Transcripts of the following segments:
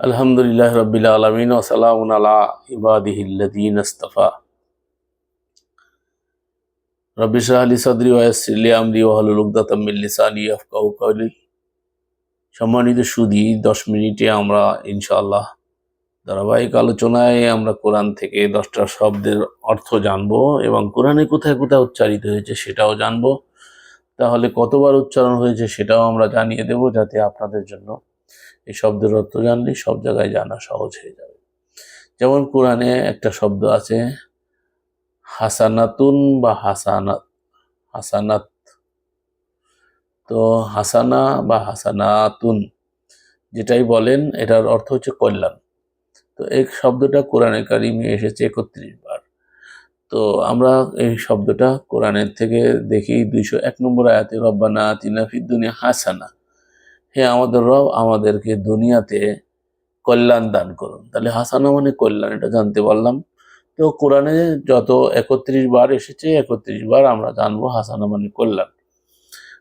আলহামদুলিল্লাহ রবিল আলমিন ওসালাম আলা ইবাদিহিল্লাদিন আস্তফা। রব্বি শাহ আলী সদরি ওয়াসিলি আমরি ওয়াহলুল উকদাতাম লিসানি আফকাহু কাওলি সম্মানিত সুদী দশ মিনিটে আমরা ইনশাআল্লাহ ধারাবাহিক আলোচনায় আমরা কোরআন থেকে দশটা শব্দের অর্থ জানব এবং কোরআনে কোথায় কোথায় উচ্চারিত হয়েছে সেটাও জানব। তাহলে কতবার উচ্চারণ হয়েছে সেটাও আমরা জানিয়ে দেব যাতে আপনাদের জন্য এই শব্দের অর্থ জানলে সব জায়গায় জানা সহজ হয়ে যাবে। যেমন কোরআনে একটা শব্দ আছে, হাসানাতুন বা হাসানাত হাসানাত। তো হাসানা বা হাসানাতুন যেটাই বলেন, এটার অর্থ হচ্ছে কল্যাণ। তো এই শব্দটা কোরআনে কারিমে এসেছে একত্রিশ বার। তো আমরা এই শব্দটা কোরআনের থেকে দেখি দুইশো এক নম্বর আয়াতে, রব্বানা আতিনা ফিদ দুনিয়া হাসানা। হে আমাদের রব, আমাদেরকে দুনিয়াতে কল্যাণ দান করুন। তাহলে হাসানা মানে কল্যাণ, এটা জানতে পারলাম। তো কোরআনে যত একত্রিশ বার এসেছে, একত্রিশ বার আমরা জানব হাসানা মানে কল্যাণ।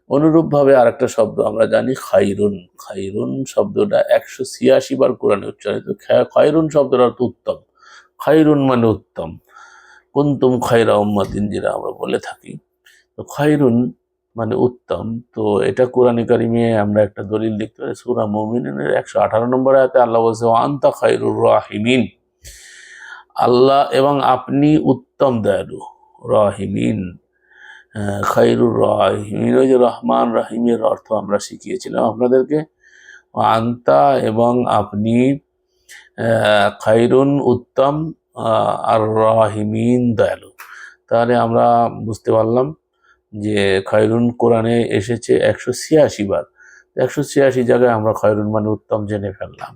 অনুরূপভাবে আরেকটা শব্দ আমরা জানি খাইরুন। খাইরুন শব্দটা একশো ছিয়াশি বার কোরআনে উচ্চারিত। খাইরুন শব্দটা অর্থ উত্তম। খাইরুন মানে উত্তম। কুন্তুম খাইরা উম্মাতিন, যেটা আমরা বলে থাকি। তো খাইরুন মানে উত্তম। তো এটা কোরআন কারিমে আমরা একটা দলিল দেখতে পাই, সুরা মুমিনের একশো আঠারো নম্বর আয়াতে আল্লাহ বলছে আন্তা খাইরুর রাহিমিন। আল্লাহ এবং আপনি উত্তম দয়ালু, রাহিমিন। খাইরুর রাহিমিন, ওই যে রহমান রাহিমের অর্থ আমরা শিখিয়েছিলাম আপনাদেরকে। আন্তা এবং আপনি খাইরুন, উত্তম আর রাহিমিন দয়ালু। তাহলে আমরা বুঝতে পারলাম যে খয়রুন কোরআনে এসেছে একশো ছিয়াশি বার। একশো ছিয়াশি জায়গায় আমরা খয়রুন মানে উত্তম জেনে ফেললাম।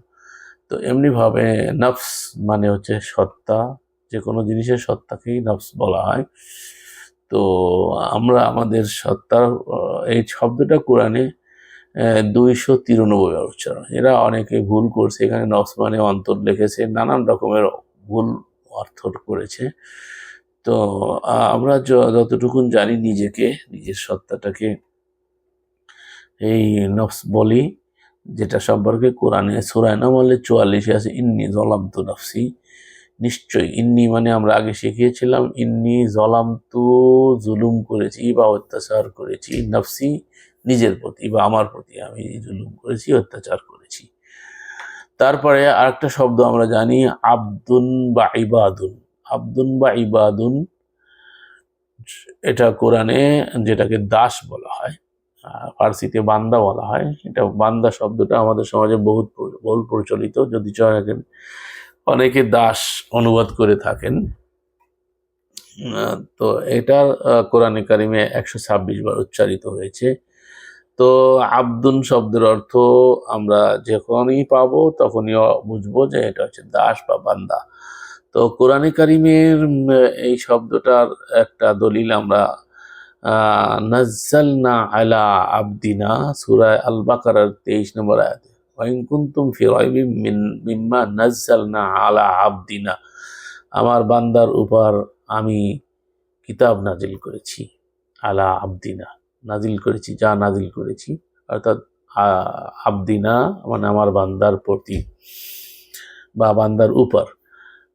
তো এমনিভাবে নফস মানে হচ্ছে সত্তা যে কোনো জিনিসের সত্তাকেই নফস বলা হয়। তো আমরা আমাদের সত্তার এই শব্দটা কোরআনে দুইশো তিরানব্বই উচ্চারণ। এরা অনেকে ভুল করছে, এখানে নফস মানে অন্তর লিখেছে, নানান রকমের ভুল অর্থ করেছে। তো আমরা যতটুকুন জানি নিজেকে, নিজের সত্তাটাকে এই নফস বলি, যেটা সম্পর্কে কোরআনে সুরায় নামলে চুয়াল্লিশে আছে, ইন্নি জলাম তু নফসি। নিশ্চয়ই, ইন্নি মানে আমরা আগে শিখিয়েছিলাম, ইন্নি জলাম তু জুলুম করেছি, বা অত্যাচার করেছি, নফসি নিজের প্রতি, বা আমার প্রতি আমি জুলুম করেছি, অত্যাচার করেছি। তারপরে আরেকটা শব্দ আমরা জানি, আব্দুন বা ইবাদুন। আব্দুন বা ইবাদুন, এটা কোরআনে যেটাকে দাস বলা হয় ফার্সিতে বান্দা বলা হয়, এটা বান্দা শব্দটা আমাদের সমাজে বহুত বহুল প্রচলিত, যদি অনেকে দাস অনুবাদ করে থাকেন। তো এটা কোরআনে কারিমে একশো ছাব্বিশ বার উচ্চারিত হয়েছে। তো আব্দুন শব্দের অর্থ আমরা যখনই পাবো তখনই বুঝব যে এটা হচ্ছে দাস বা বান্দা। তো কোরআনে কারিমের এই শব্দটার একটা দলিল আমরা নাজ্জালনা আলা আবদিনা সুরায় আল বাকারার তেইশ নম্বর আয়াতে। ওয়াইন কুনতুম ফি মিম্মা আলা আবদিনা। আমার বান্দার উপর আমি কিতাব নাজিল করেছি, আলা আবদিনা। নাজিল করেছি, যা নাজিল করেছি। অর্থাৎ আবদিনা মানে আমার বান্দার প্রতি বা বান্দার উপর।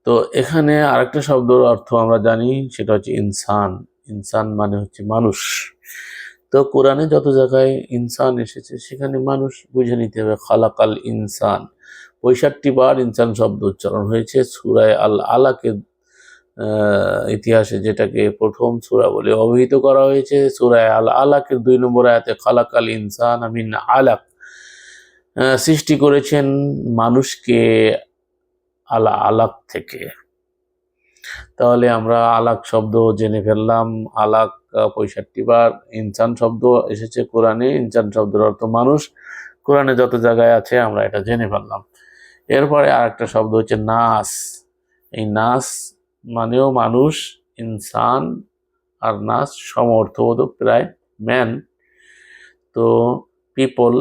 তো এখানে আরেকটা শব্দের অর্থ আমরা জানি, সেটা হচ্ছে ইনসান। ইনসান মানে হচ্ছে মানুষ। তো কোরআনে যত জায়গায় ইনসান এসেছে, সেখানে মানুষ বুঝে নিতে হবে, খালাকাল ইনসান। পঁয়ষট্টি বার ইনসান শব্দ উচ্চারণ হয়েছে। সুরায় আল আলাকে ইতিহাসে যেটাকে প্রথম সূরা বলে অভিহিত করা হয়েছে। সুরায় আল আলাকের দুই নম্বর আয়াতে, খালাকাল ইনসান আমিন আলাক সৃষ্টি করেছেন মানুষকে আলা আলাক থেকে। তাহলে আমরা আলাক শব্দ জেনে ফেললাম। আলাক পঁয়ষট্টি বার ইনসান শব্দ এসেছে কোরআনে। ইনসান শব্দের অর্থ মানুষ। কোরআনে যত জায়গায় আছে আমরা এটা জেনে ফেললাম। এরপরে আরেকটা শব্দ হচ্ছে নাস। এই নাস মানেও মানুষ, ইনসান আর নাস সম অর্থবোধক প্রায় ম্যান। তো পিপল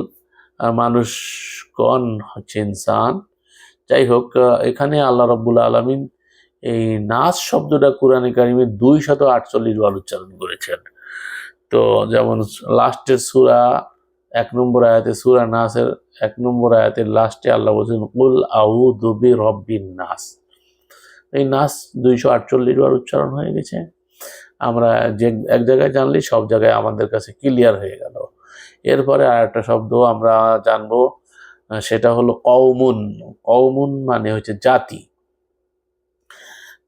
মানুষগণ হচ্ছে ইনসান। যাই হোক এখানে আল্লাহ রব্বুল আলমিন এই নাস শব্দটা কোরআনে কারিমে দুই শত আটচল্লিশ বার উচ্চারণ করেছেন। তো যেমন লাস্টের সুরা, এক নম্বর আয়াতে সুরা নাসের এক নম্বর আয়াতের লাস্টে আল্লাহ বলছেন, কুল আউ দুবি রব্বিন নাস। এই নাস দুইশো আটচল্লিশ বার উচ্চারণ হয়ে গেছে। আমরা যে এক জায়গায় জানলি সব জায়গায় আমাদের কাছে ক্লিয়ার হয়ে গেল। এরপরে আর একটা শব্দ আমরা জানব সেটা হলো কওমুন। কওমুন মানে হচ্ছে জাতি।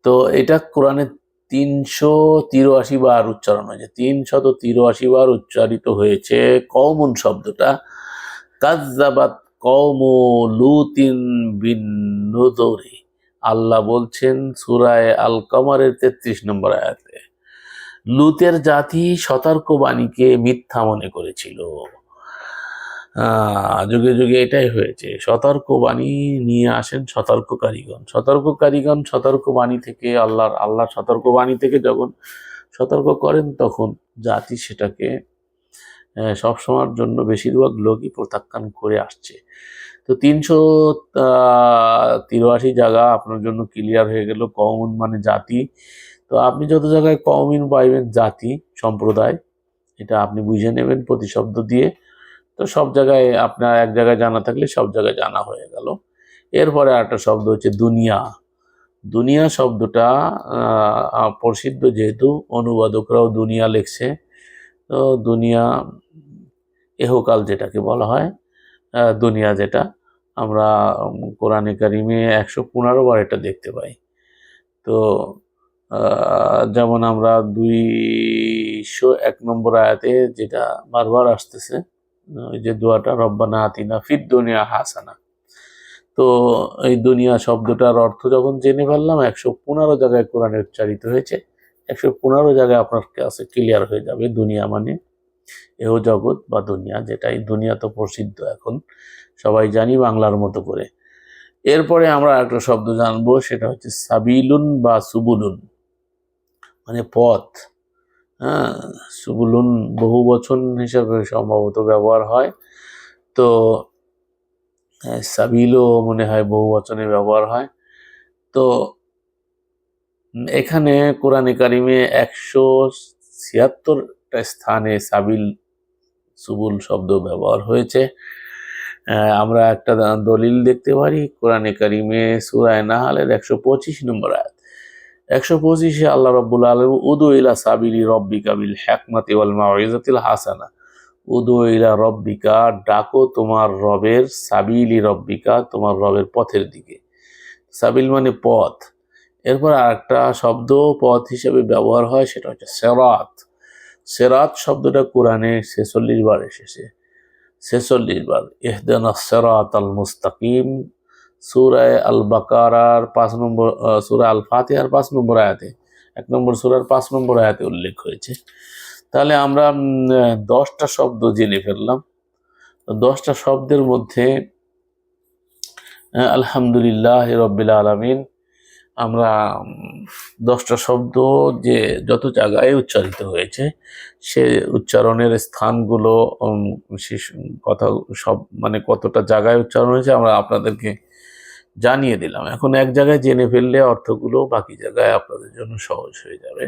তো এটা কোরআনে তিনশো তিরাশি বার উচ্চারণ হয়েছে। তিনশত তিরাশি বার উচ্চারিত হয়েছে কওমুন শব্দটা। কাজ্জাবাত কওমু লুতিন বিন আল্লাহ বলছেন সুরায় আল কমারের তেত্রিশ নম্বর আয়াতে, লুতের জাতি সতর্কবাণীকে মিথ্যা মনে করেছিল। যুগে যুগে এটাই হয়েছে। সতর্কবাণী নিয়ে আসেন সতর্ককারীগণ। সতর্ককারীগণ সতর্কবাণী থেকে আল্লাহর আল্লাহ সতর্কবাণী থেকে যখন সতর্ক করেন তখন জাতি সেটাকে সবসময়ের জন্য বেশিরভাগ লোকই প্রত্যাখ্যান করে আসছে। তো তিনশো তিরাশি জায়গা আপনার জন্য ক্লিয়ার হয়ে গেল কমন মানে জাতি। তো আপনি যত জায়গায় কমিন পাইবেন জাতি সম্প্রদায়, এটা আপনি বুঝে নেবেন প্রতিশব্দ দিয়ে। তো সব জায়গায় আপনার এক জায়গায় জানা থাকলে সব জায়গায় জানা হয়ে গেল। এরপরে একটা শব্দ হচ্ছে দুনিয়া। দুনিয়া শব্দটা প্রসিদ্ধ যেহেতু অনুবাদকরাও দুনিয়া লিখছে, তো দুনিয়া এহকাল যেটাকে বলা হয় দুনিয়া যেটা, আমরা কোরআনে কারিমে একশো পনেরো বার এটা দেখতে পাই। তো যেমন আমরা দুইশো এক নম্বর আয়াতে যেটা বারবার আসতেছে ওই যে দোয়াটা, রব্বানা আতিনা ফির দুনিয়া হাসানা। তো এই দুনিয়া শব্দটার অর্থ যখন জেনে ফেললাম, একশো পনেরো জায়গায় কোরআনে উচ্চারিত হয়েছে, একশো পনেরো জায়গায় আপনার কাছে ক্লিয়ার হয়ে যাবে, দুনিয়া মানে এহ জগৎ বা দুনিয়া যেটাই। দুনিয়া তো প্রসিদ্ধ এখন, সবাই জানি বাংলার মতো করে। এরপরে আমরা একটা শব্দ জানব, সেটা হচ্ছে সাবিলুন বা সুবুলুন মানে পথ। হ্যাঁ সুবুলুন বহু বচন হিসাবে সম্ভবত ব্যবহার হয়। তো হ্যাঁ, সাবিলও মনে হয় বহু বচনে ব্যবহার হয়। তো এখানে কোরআনে কারিমে একশো ছিয়াত্তরটা স্থানে সাবিল সুবুল শব্দ ব্যবহার হয়েছে। আমরা একটা দলিল দেখতে পারি। কোরআনে কারিমে সুরায় নাহালের একশো পঁচিশ নম্বর আয়াত। একশো পঁচিশে আল্লাহ রব্বুল আলম উদু ইলা সাবিলি রব্বিকা বিল হ্যাকমাতি ওয়াল মাউইজাতিল হাসানা। উদু ইলা রব্বিকা, ডাকো তোমার রবের সাবিলি রব্বিকা, তোমার রবের পথের দিকে। সাবিল মানে পথ। এরপর আরেকটা শব্দ পথ হিসেবে ব্যবহার হয়, সেটা হচ্ছে সেরাত। সেরাত শব্দটা কোরআনে ছেচল্লিশ বার এসেছে। ছেচল্লিশ বার, ইহদানা সেরাত আল মুস্তাকিম। সুরায় আল বাকারার পাঁচ নম্বর সুরা আল ফাতিহার পাঁচ নম্বর আয়াতে, এক নম্বর সুরার পাঁচ নম্বর আয়াতে উল্লেখ হয়েছে। তাহলে আমরা দশটা শব্দ জেনে ফেললাম। দশটা শব্দের মধ্যে আলহামদুলিল্লাহ রব্বিল আলমিন, আমরা দশটা শব্দ যে যত জায়গায় উচ্চারিত হয়েছে, সে উচ্চারণের স্থানগুলো শেষ কথা সব মানে কতটা জায়গায় উচ্চারণ হয়েছে, আমরা আপনাদেরকে জানিয়ে দিলাম। এখন এক জায়গায় জেনে ফেললে অর্থগুলো বাকি জায়গায় আপনাদের জন্য সহজ হয়ে যাবে।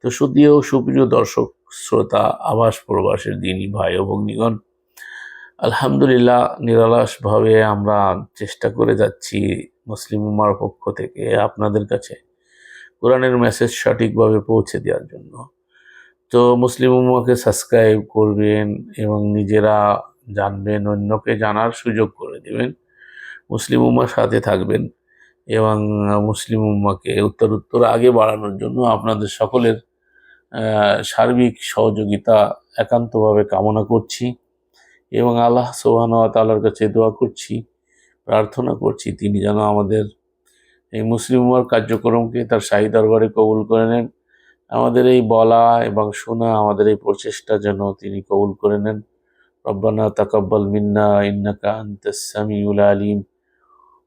তো শুধুও সুপ্রিয় দর্শক, শ্রোতা, আবাস প্রবাসের দিনই ভাই ও ভগ্নীগণ, আলহামদুলিল্লাহ নিরলসভাবে আমরা চেষ্টা করে যাচ্ছি মুসলিম উম্মার পক্ষ থেকে আপনাদের কাছে কোরআনের মেসেজ সঠিকভাবে পৌঁছে দেওয়ার জন্য। তো মুসলিম উম্মাকে সাবস্ক্রাইব করবেন এবং নিজেরা জানবেন, অন্যকে জানার সুযোগ করে দেবেন। মুসলিম উম্মার সাথে থাকবেন এবং মুসলিম উম্মাকে উত্তর উত্তর আগে বাড়ানোর জন্য আপনাদের সকলের সার্বিক সহযোগিতা একান্তভাবে কামনা করছি এবং আল্লাহ সোহান তাল্লার কাছে দোয়া করছি, প্রার্থনা করছি তিনি যেন আমাদের এই মুসলিম উম্মার কার্যক্রমকে তার শাহী দরবারে কবুল করে নেন। আমাদের এই বলা এবং শোনা, আমাদের এই প্রচেষ্টা যেন তিনি কবুল করে নেন। রব্বানা তাকাব্বাল মিন্না, ইন্নাকা আনতাস সামিউল আলিম।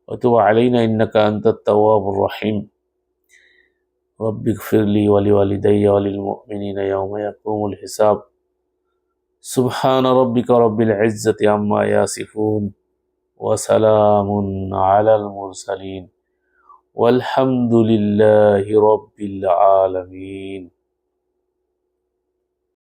وتب علينا إنك أنت التواب الرحيم. رب اغفر لي ولوالدي وللمؤمنين يوم يقوم الحساب. سبحان ربك رب العزة عما يصفون وسلام على المرسلين. والحمد لله رب العالمين.